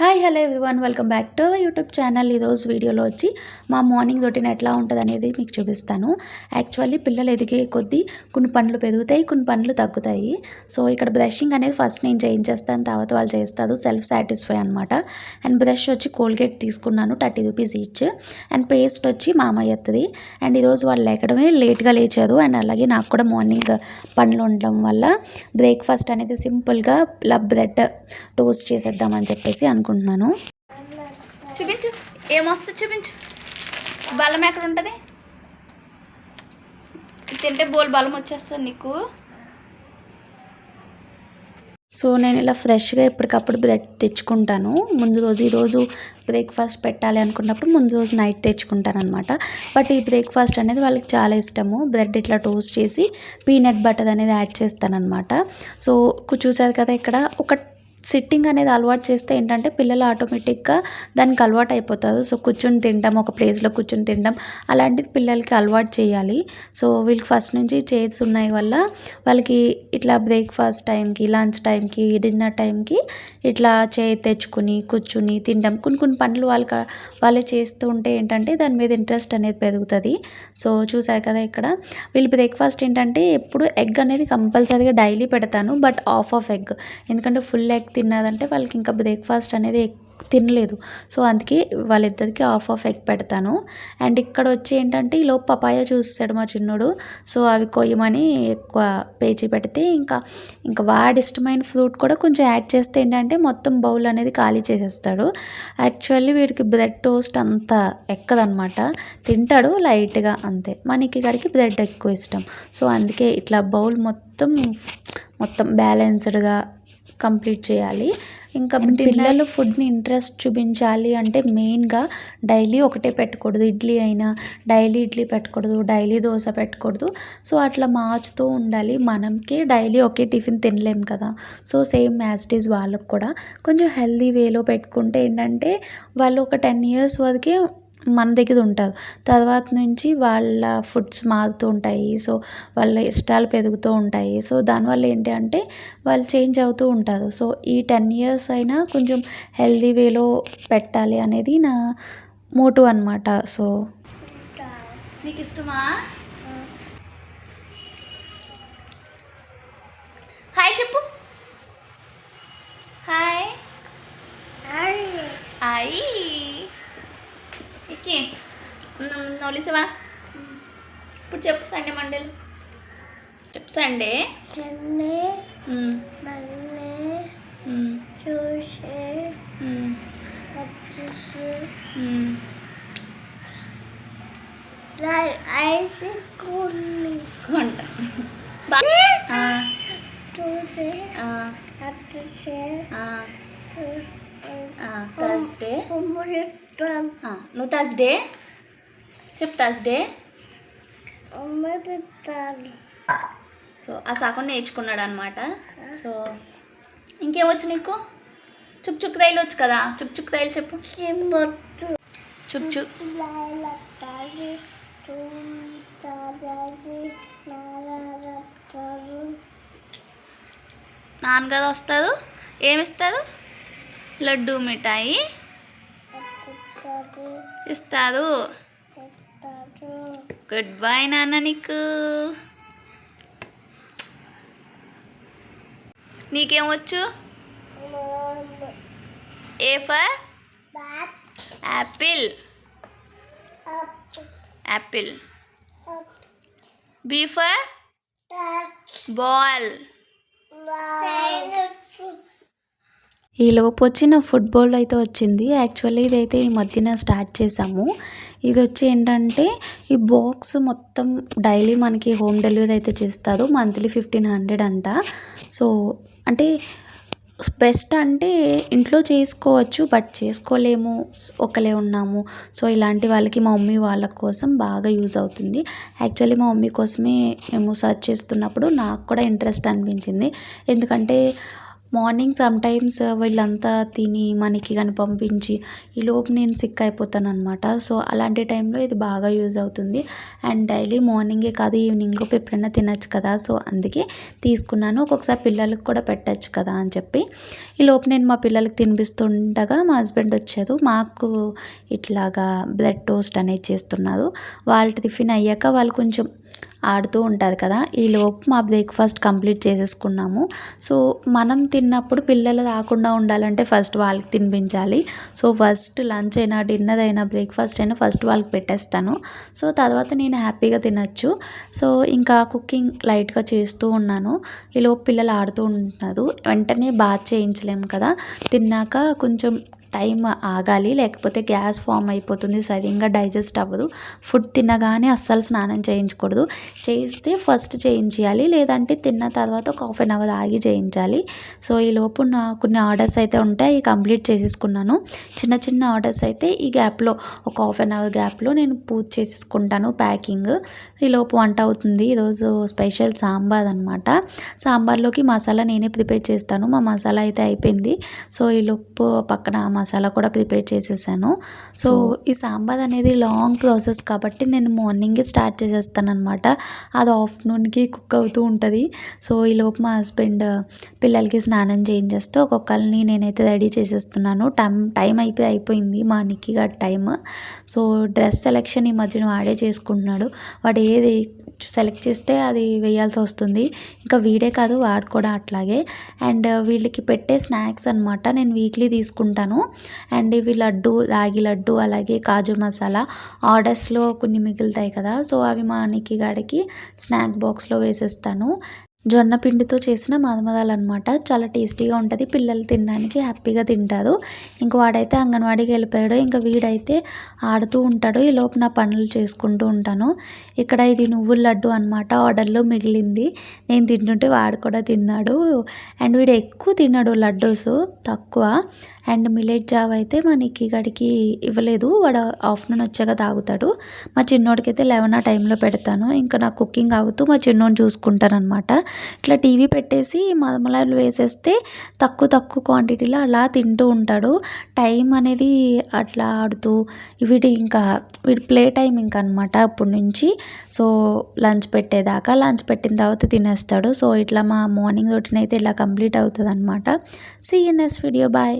Hi hello everyone. Welcome back to our YouTube channel. ఈరోజు వీడియోలో వచ్చి మా మార్నింగ్ రొటీన్ ఎట్లా ఉంటుంది అనేది మీకు చూపిస్తాను. యాక్చువల్లీ పిల్లలు ఎదిగే కొద్దీ కొన్ని పనులు పెరుగుతాయి కొన్ని పనులు తగ్గుతాయి. సో ఇక్కడ బ్రషింగ్ అనేది ఫస్ట్ నేను చేయించేస్తాను తర్వాత వాళ్ళు చేస్తారు. సెల్ఫ్ సాటిస్ఫై అనమాట అండ్ బ్రష్ వచ్చి కోల్గేట్ తీసుకున్నాను thirty rupees each. And paste వచ్చి మామయ్యత్తది అండ్ ఈరోజు వాళ్ళు లేకడమే లేట్గా లేచారు. అండ్ అలాగే నాకు కూడా మార్నింగ్ పనులు ఉండడం వల్ల బ్రేక్ఫాస్ట్ అనేది సింపుల్గా బ్రెడ్ టోస్ట్ చేసేద్దామని చెప్పేసి అనుకుంటున్నాను చూపించు. ఏమొస్తుంది చూపించు. బలం ఎక్కడ ఉంటుంది? తింటే బోల్ బలం వచ్చేస్తుంది నీకు. సో నేను ఇలా ఫ్రెష్గా ఎప్పటికప్పుడు బ్రెడ్ తెచ్చుకుంటాను. ముందు రోజు ఈరోజు బ్రేక్ఫాస్ట్ పెట్టాలి అనుకున్నప్పుడు ముందు రోజు నైట్ తెచ్చుకుంటాను అనమాట బట్ ఈ బ్రేక్ఫాస్ట్ అనేది వాళ్ళకి చాలా ఇష్టము. బ్రెడ్ ఇట్లా టోస్ట్ చేసి పీనట్ బటర్ అనేది యాడ్ చేస్తానన్నమాట. సో చూసారు కదా ఇక్కడ ఒక సిట్టింగ్ అనేది అలవాటు చేస్తే ఏంటంటే పిల్లలు ఆటోమేటిక్గా దానికి అలవాటు అయిపోతారు. సో కూర్చొని తినడం ఒక ప్లేస్లో కూర్చొని తినడం అలాంటిది పిల్లలకి అలవాటు చేయాలి. సో వీళ్ళకి ఫస్ట్ నుంచి చైర్స్ ఉన్నాయి వల్ల వాళ్ళకి ఇట్లా బ్రేక్ఫాస్ట్ టైంకి లంచ్ టైంకి డిన్నర్ టైంకి ఇట్లా చేయి తెచ్చుకుని కూర్చుని తినడం. కొన్ని కొన్ని పనులు వాళ్ళకి వాళ్ళే చేస్తూ ఉంటే ఏంటంటే దాని మీద ఇంట్రెస్ట్ అనేది పెరుగుతుంది. సో చూసారు కదా ఇక్కడ. వీళ్ళు బ్రేక్ఫాస్ట్ ఏంటంటే ఎప్పుడు ఎగ్ అనేది కంపల్సరీగా డైలీ పెడతాను బట్ ఆఫ్ ఆఫ్ ఎగ్ ఎందుకంటే ఫుల్ ఎగ్ తిన్నదంటే వాళ్ళకి ఇంకా బ్రేక్ఫాస్ట్ అనేది ఎక్- తినలేదు. సో అందుకే వాళ్ళిద్దరికి ఆఫ్ ఆఫ్ ఎగ్ పెడతాను. అండ్ ఇక్కడ వచ్చి ఏంటంటే ఈలోపు పపాయ చూస్తాడు మా చిన్నోడు. సో అవి కొయ్యమని ఎక్కువ పేచి పెడితే ఇంకా ఇంకా వాడి ఇష్టమైన ఫ్రూట్ కూడా కొంచెం యాడ్ చేస్తే ఏంటంటే మొత్తం బౌల్ అనేది ఖాళీ చేసేస్తాడు. యాక్చువల్లీ వీడికి బ్రెడ్ టోస్ట్ అంత ఎక్కదనమాట తింటాడు లైట్గా అంతే. మనకి ఇక్కడికి బ్రెడ్ ఎక్కువ ఇష్టం. సో అందుకే ఇట్లా బౌల్ మొత్తం మొత్తం బ్యాలెన్స్డ్గా కంప్లీట్ చేయాలి. ఇంకా పిల్లలు ఫుడ్ని ఇంట్రెస్ట్ చూపించాలి అంటే మెయిన్గా డైలీ ఒకటే పెట్టకూడదు. ఇడ్లీ అయినా డైలీ ఇడ్లీ పెట్టకూడదు డైలీ దోశ పెట్టకూడదు. సో అట్లా మార్చుతూ ఉండాలి. మనకే డైలీ ఒకే టిఫిన్ తినలేం కదా. సో సేమ్ యాస్టీస్ వాళ్ళకు కూడా. కొంచెం హెల్దీ వేలో పెట్టుకుంటే ఏంటంటే వాళ్ళు ఒక టెన్ ఇయర్స్ వరకే మన దగ్గర ఉంటారు. తర్వాత నుంచి వాళ్ళ ఫుడ్స్ మారుతూ ఉంటాయి. సో వాళ్ళ ఇష్టాలు పెరుగుతూ ఉంటాయి. సో దానివల్ల ఏంటి అంటే వాళ్ళు చేంజ్ అవుతూ ఉంటారు. సో ఈ టెన్ ఇయర్స్ అయినా కొంచెం హెల్దీ వేలో పెట్టాలి అనేది నా మోటు అనమాట సో నీకు ఇష్టమా హాయ్ చెప్పు. హాయ్. అయ్యి ఇక్కి నోలిసవా ఇప్పుడు చెప్పు సండే మండేలు చెప్పు సండే చెన్నై మ్మ్. మన్నే మ్మ్. చూసే మ్మ్. వచ్చేసి మ్మ్. ఐసి కొన్ని కొంట బా ఆ, చూసి ఆ, వచ్చేసి ఆ, చూసి ఆ, థర్స్డే నువ్వు థర్స్డే చెప్పు థర్స్డే సో ఆ సగం నేర్చుకున్నాడు అనమాట సో ఇంకేమొచ్చు నీకు? చుక్ చుక్ రైలు వచ్చు కదా? చుక్ చుక్ రైలు చెప్పు. చుక్ చుక్. నారాడతారు నాన్నగారు వస్తారు. ఏమిస్తారు? లడ్డు మిఠాయి ఇస్తారు. గుడ్ బై నాన్న నీకు. నీకేమొచ్చు A for? Apple apple B for ball ఈలోపు ఈ నా ఫుట్బాల్ అయితే వచ్చింది. యాక్చువల్లీ ఇదైతే ఈ మధ్యన స్టార్ట్ చేసాము ఇది వచ్చి ఏంటంటే ఈ బాక్స్ మొత్తం డైలీ మనకి హోమ్ డెలివరీ అయితే చేస్తారు. మంత్లీ ఫిఫ్టీన్ హండ్రెడ్ అంట. సో అంటే బెస్ట్ అంటే ఇంట్లో చేసుకోవచ్చు బట్ చేసుకోలేము. ఒకలే ఉన్నాము. సో ఇలాంటి వాళ్ళకి మా మమ్మీ వాళ్ళ కోసం బాగా యూజ్ అవుతుంది. యాక్చువల్లీ మా మమ్మీ కోసమే మేము సర్చ్ చేస్తున్నప్పుడు నాకు కూడా ఇంట్రెస్ట్ అనిపించింది. ఎందుకంటే మార్నింగ్ సమ్ టైమ్స్ వీళ్ళంతా తిని మనకి కానీ పంపించి ఈలోపు నేను సిక్ అయిపోతాను అనమాట సో అలాంటి టైంలో ఇది బాగా యూజ్ అవుతుంది. అండ్ డైలీ మార్నింగే కాదు ఈవినింగ్ ఎప్పుడైనా తినచ్చు కదా. సో అందుకే తీసుకున్నాను. ఒక్కొక్కసారి పిల్లలకు కూడా పెట్టచ్చు కదా అని చెప్పి. ఈ లోపు నేను మా పిల్లలకి తినిపిస్తుండగా మా హస్బెండ్ వచ్చారు మాకు ఇట్లాగా బ్లడ్ టోస్ట్ అనేది చేస్తున్నారు వాళ్ళ టిఫిన్ అయ్యాక వాళ్ళు కొంచెం ఆడుతూ ఉంటుంది కదా. ఈ లోపు మా బ్రేక్ఫాస్ట్ కంప్లీట్ చేసేసుకున్నాము. సో మనం తిన్నప్పుడు పిల్లలు రాకుండా ఉండాలంటే ఫస్ట్ వాళ్ళకి తినిపించాలి. సో ఫస్ట్ లంచ్ అయినా డిన్నర్ అయినా బ్రేక్ఫాస్ట్ అయినా ఫస్ట్ వాళ్ళకి పెట్టేస్తాను. సో తర్వాత నేను హ్యాపీగా తినచ్చు. సో ఇంకా కుకింగ్ లైట్గా చేస్తూ ఉన్నాను. ఈ లోపు పిల్లలు ఆడుతూ ఉంటున్నారు వెంటనే బాత్ చేయించలేము కదా. తిన్నాక కొంచెం టైం ఆగాలి లేకపోతే గ్యాస్ ఫామ్ అయిపోతుంది సరిగ్గా డైజెస్ట్ అవ్వదు. ఫుడ్ తినగానే అస్సలు స్నానం చేయించకూడదు. చేయిస్తే ఫస్ట్ చేయించాలి లేదంటే తిన్న తర్వాత ఒక హాఫ్ అన్ అవర్ ఆగి చేయించాలి. సో ఈ లోపు నా కొన్ని ఆర్డర్స్ అయితే ఉంటాయి కంప్లీట్ చేసేసుకున్నాను. చిన్న చిన్న ఆర్డర్స్ అయితే ఈ గ్యాప్లో ఒక హాఫ్ అన్ అవర్ గ్యాప్లో నేను పూజ చేసేసుకుంటాను ప్యాకింగ్. ఈ లోపు వంట అవుతుంది. ఈరోజు స్పెషల్ సాంబార్ అనమాట సాంబార్లోకి మసాలా నేనే ప్రిపేర్ చేస్తాను. మా మసాలా అయితే అయిపోయింది. సో ఈ లోపు పక్కన మసాలా కూడా ప్రిపేర్ చేసేసాను. సో ఈ సాంబార్ అనేది లాంగ్ ప్రాసెస్ కాబట్టి నేను మార్నింగే స్టార్ట్ చేసేస్తాను అనమాట అది ఆఫ్టర్నూన్కి కుక్ అవుతూ ఉంటుంది. సో ఈ లోపు మా హస్బెండ్ పిల్లలకి స్నానం చేయించేస్తే ఒక్కొక్కరిని నేనైతే రెడీ చేసేస్తున్నాను. టైం టైం అయిపోయి అయిపోయింది మా నిక్కి గారి టైం సో డ్రెస్ సెలెక్షన్ ఈ మధ్యన వాడే చేసుకుంటున్నాడు. వాడు ఏది సెలెక్ట్ చేస్తే అది వేయాల్సి వస్తుంది. ఇంకా వీడే కాదు వాడు కూడా అట్లాగే. అండ్ వీళ్ళకి పెట్టే స్నాక్స్ అనమాట నేను వీక్లీ తీసుకుంటాను. అండ్ ఇవి లడ్డు రాగి లడ్డు అలాగే కాజు మసాలా ఆర్డర్స్లో కొన్ని మిగులుతాయి కదా సో అవి మా నిక్కి గాడికి స్నాక్ బాక్స్లో వేసేస్తాను. జొన్న పిండితో చేసిన మదమదాలు అనమాట చాలా టేస్టీగా ఉంటుంది. పిల్లలు తినడానికి హ్యాపీగా తింటారు. ఇంక వాడైతే అంగన్వాడీకి వెళ్ళిపోయాడు ఇంకా వీడైతే ఆడుతూ ఉంటాడు ఈ లోపు నా పనులు చేసుకుంటూ ఉంటాను. ఇక్కడ ఇది నువ్వుల లడ్డు అనమాట ఆర్డర్లో మిగిలింది. నేను తింటుంటే వాడు కూడా తిన్నాడు. అండ్ వీడు ఎక్కువ తిన్నాడు లడ్డూస్ తక్కువ. అండ్ మిలెట్ జావ్ అయితే మా నిక్కి గడికి ఇవ్వలేదు. వాడు ఆఫ్టర్నూన్ వచ్చాక తాగుతాడు. మా చిన్నోడికి అయితే లెవెన్ ఆ టైంలో పెడతాను. ఇంకా నా కుకింగ్ అవుతూ మా చిన్నోడిని చూసుకుంటాను అనమాట ఇట్లా టీవీ పెట్టేసి మదమలాలు వేసేస్తే తక్కువ తక్కువ క్వాంటిటీలో అలా తింటూ ఉంటాడు. టైం అనేది అట్లా ఆడుతూ వీడి ఇంకా వీడి ప్లే టైం ఇంకా అనమాట అప్పటి నుంచి. సో లంచ్ పెట్టేదాకా లంచ్ పెట్టిన తర్వాత తినేస్తాడు. సో ఇట్లా మా మార్నింగ్ రొటీన్ అయితే ఇలా కంప్లీట్ అవుతుంది అనమాట see in next video bye